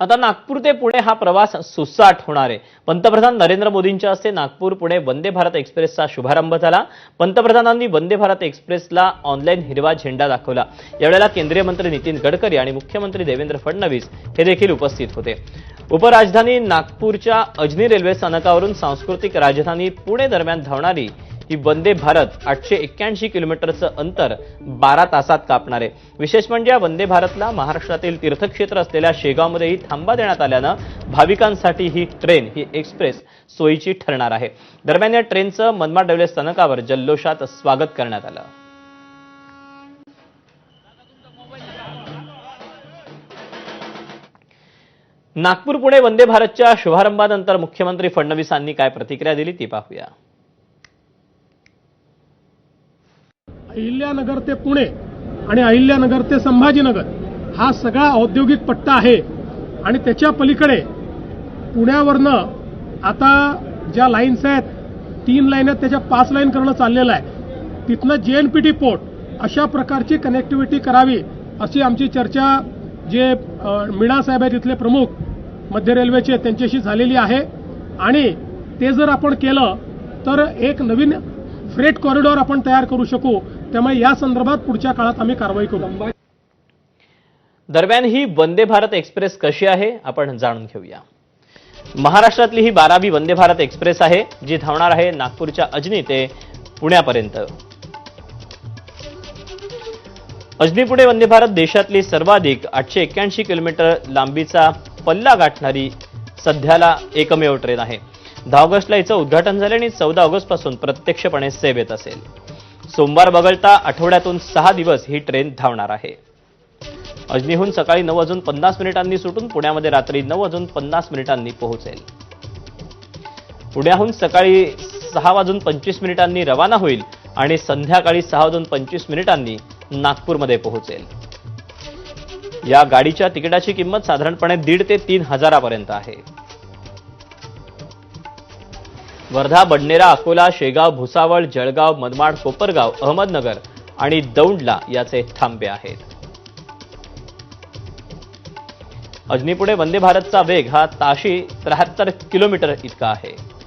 आता नागपूर ते पुणे हा प्रवास सुसाट होणार आहे. पंतप्रधान नरेंद्र मोदींच्या हस्ते नागपूर पुणे वंदे भारत एक्सप्रेसचा शुभारंभ झाला. पंतप्रधानांनी वंदे भारत एक्सप्रेसला ऑनलाईन हिरवा झेंडा दाखवला. यावेळेला केंद्रीय मंत्री नितीन गडकरी आणि मुख्यमंत्री देवेंद्र फडणवीस हे देखील उपस्थित होते. उपराजधानी नागपूरच्या अजनी रेल्वे स्थानकावरून सांस्कृतिक राजधानी पुणे दरम्यान धावणारी ही वंदे भारत आठशे एक्क्याऐंशी किलोमीटरचं अंतर बारा तासात कापणार. आहे विशेष म्हणजे या वंदे भारतला महाराष्ट्रातील तीर्थक्षेत्र असलेल्या शेगावमध्येही थांबा देण्यात आल्यानं भाविकांसाठी ही ट्रेन ही एक्सप्रेस सोयीची ठरणार आहे. दरम्यान या ट्रेनचं मनमाड रेल्वे स्थानकावर जल्लोषात स्वागत करण्यात आलं. नागपूर पुणे वंदे भारतच्या शुभारंभानंतर मुख्यमंत्री फडणवीसांनी काय प्रतिक्रिया दिली ती पाहूया. अहिल्यानगर ते पुणे आणि अहिल्यानगर ते संभाजीनगर हा सगळा औद्योगिक पट्टा आहे. आणि त्याच्या पलीकडे पुण्यावरनं आता ज्या लाईन्स आहेत तीन लाईन आहेत त्याच्या पाच लाईन करणं चाललेलं आहे. तिथनं जे एन पी टी पोर्ट अशा प्रकारची कनेक्टिव्हिटी करावी अशी आमची चर्चा जे मीणा साहेब आहेत इथले प्रमुख मध्य रेल्वेचे त्यांच्याशी झालेली आहे. आणि ते जर आपण केलं तर एक नवीन फ्रेट कॉरिडॉर आपण तयार करू शकू. त्यामुळे या संदर्भात पुढच्या काळात आम्ही कारवाई करू. दरम्यान ही वंदे भारत एक्सप्रेस कशी आहे? आपण जाणून घेऊया. महाराष्ट्रातली ही बारावी वंदे भारत एक्सप्रेस आहे जी धावणार आहे नागपूरच्या अजनी ते पुण्यापर्यंत. अजनी पुणे वंदे भारत देशातली सर्वाधिक आठशे एक्क्याऐंशी किलोमीटर लांबीचा पल्ला गाठणारी सध्याला एकमेव ट्रेन आहे. दहा ऑगस्टला हिचं उद्घाटन झालं आणि चौदा ऑगस्टपासून प्रत्यक्षपणे सेवेत असेल. सोमवार वगळता आठवड्यातून सहा दिवस ही ट्रेन धावणार आहे. अजनीहून सकाळी नऊ वाजून पन्नास मिनिटांनी सुटून पुण्यामध्ये रात्री नऊ वाजून पन्नास मिनिटांनी पोहोचेल. पुण्याहून सकाळी सहा वाजून पंचवीस मिनिटांनी रवाना होईल आणि संध्याकाळी सहा वाजून पंचवीस मिनिटांनी नागपूरमध्ये पोहोचेल. या गाडीच्या तिकिटाची किंमत साधारणपणे दीड ते तीन हजारापर्यंत आहे. वर्धा बडनेरा अकोला शेगाव भुसावळ जळगाव मनमाड कोपरगाव अहमदनगर आणि दौंडला याचे थांबे आहेत. अजनीपुणे वंदे भारतचा वेग हा ताशी त्र्याहत्तर किलोमीटर इतका आहे.